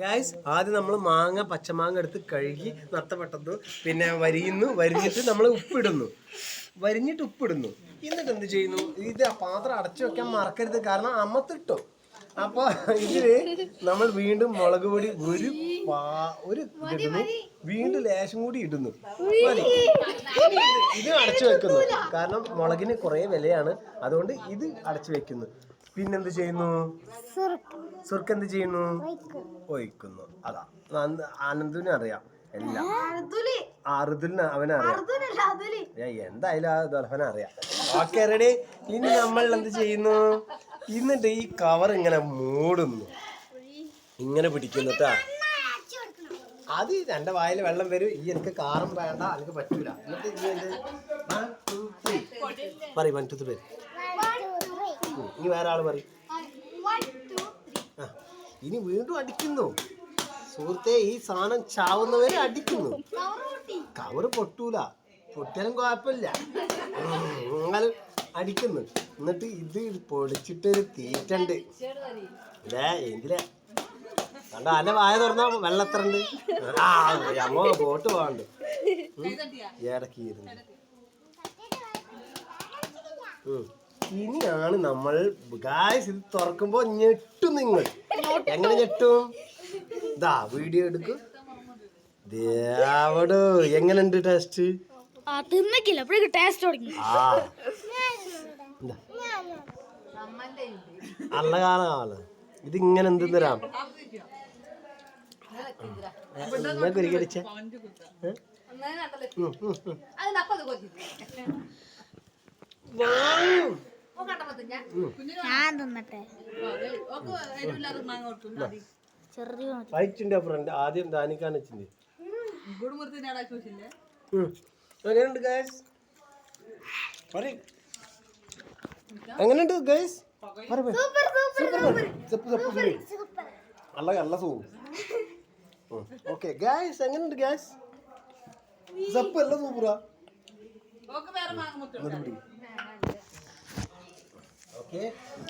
Guys ആദ്യം നമ്മൾ മാങ്ങ പച്ചമാങ്ങ എടുത്ത് കഴുകി നത്തപ്പെട്ടു പിന്നെ വരിയുന്നു വരിഞ്ഞിട്ട് നമ്മൾ ഉപ്പിടുന്നു. വരിഞ്ഞിട്ട് ഉപ്പിടുന്നു. എന്നിട്ട് എന്ത് ചെയ്യുന്നു? ഇത് പാത്രം അടച്ചു വെക്കാൻ മറക്കരുത്. കാരണം അമ്മത്തിട്ടോ അപ്പൊ ഇതിൽ നമ്മൾ വീണ്ടും മുളക് പൊടി ഒരു പാ ഒരു ഇടുന്നു. വീണ്ടും ലേശം കൂടി ഇടുന്നു. മതി. ഇത് അടച്ചു വെക്കുന്നു. കാരണം മുളകിന് കുറേ വിലയാണ്. അതുകൊണ്ട് ഇത് അടച്ചു വെക്കുന്നു. പിന്നെന്ത് ചെയ്യുന്നു? സുർക്ക് എന്ത് ചെയ്യുന്നു? ഒഴിക്കുന്നു. അതാ. നന്ദ- ആനന്ദിന് അറിയാം. എല്ലാം. അറുതുലിന് അവനറിയാം ഞാൻ എന്തായാലും ആ ദുൽഫന അറിയാം. ഓക്കെ റെഡി ഇനി നമ്മൾ എന്ത് ചെയ്യുന്നു? ഇന്നിട്ട് ഈ കവർ ഇങ്ങനെ മൂടുന്നു. ഇങ്ങനെ പിടിക്കുന്നു. അത് എന്റെ വായിൽ വെള്ളം വരും. ഈ എനിക്ക് കാറും വേണ്ട. എനിക്ക് പറ്റൂല. എന്നിട്ട് പറയും എന്ത് പേര് ഇനി വേറെ ആൾ പറയും. ഇനി വീണ്ടും അടിക്കുന്നു. സുഹൃത്തെ ഈ സാധനം ചാവുന്നവരെ അടിക്കുന്നു. കവറ് പൊട്ടൂല. പൊട്ടാലും കുഴപ്പമില്ല. നിങ്ങൾ അടിക്കുന്നു. എന്നിട്ട് ഇത് പൊളിച്ചിട്ടൊരു തീറ്റണ്ട്. ഇതേ എങ്കിലേ. കണ്ട അല്ല വായ തുറന്ന വെള്ളത്രണ്ട് ആ അമ്മ ബോട്ട് പോകണ്ട് ഉം. ഇനിയാണ് നമ്മൾ ഗായ്സ് ഇത് തുറക്കുമ്പോ ഞെട്ടും നിങ്ങൾ. എങ്ങനെ ഞെട്ടും? ഇതാ വീഡിയോ എടുക്കും. ദേവടോ എങ്ങനെയുണ്ട് ടേസ്റ്റ് ആ തിന്നക്കില്ല. അപ്പോഴേക്ക് ടേസ്റ്റ് തുടങ്ങി. ആ. അല്ല നല്ല കാലമാണ് ഇത് ഇങ്ങനെ എന്ത് തരാം? നിങ്ങൾക്ക് ഒരു കടിച്ച ഞാൻ തിന്നട്ടെ. വൈറ്റിന്റെ ഫ്രണ്ട് ആദ്യം ദാനിക്കാൻ വെച്ചിന്റെ എങ്ങനെയുണ്ട് ഗൈസ് എങ്ങനെയുണ്ട് ഗൈസ് നല്ല നല്ല സൂപ്പർ ഓക്കെ ഗൈസ് എങ്ങനെയുണ്ട് ഗൈസ് സപ്പ് അല്ല സൂപ്പറാ ഓക്കെ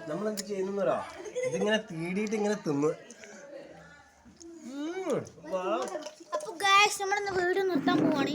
നമ്മൾ എന്ത് ചെയ്യുന്നോ ഇതിങ്ങനെ തീടിയിട്ട് ഇങ്ങനെ തിന്ന്. അപ്പൊ ഗാസ് നമ്മളിന്ന് വീട് നിർത്താൻ പോവാണ്.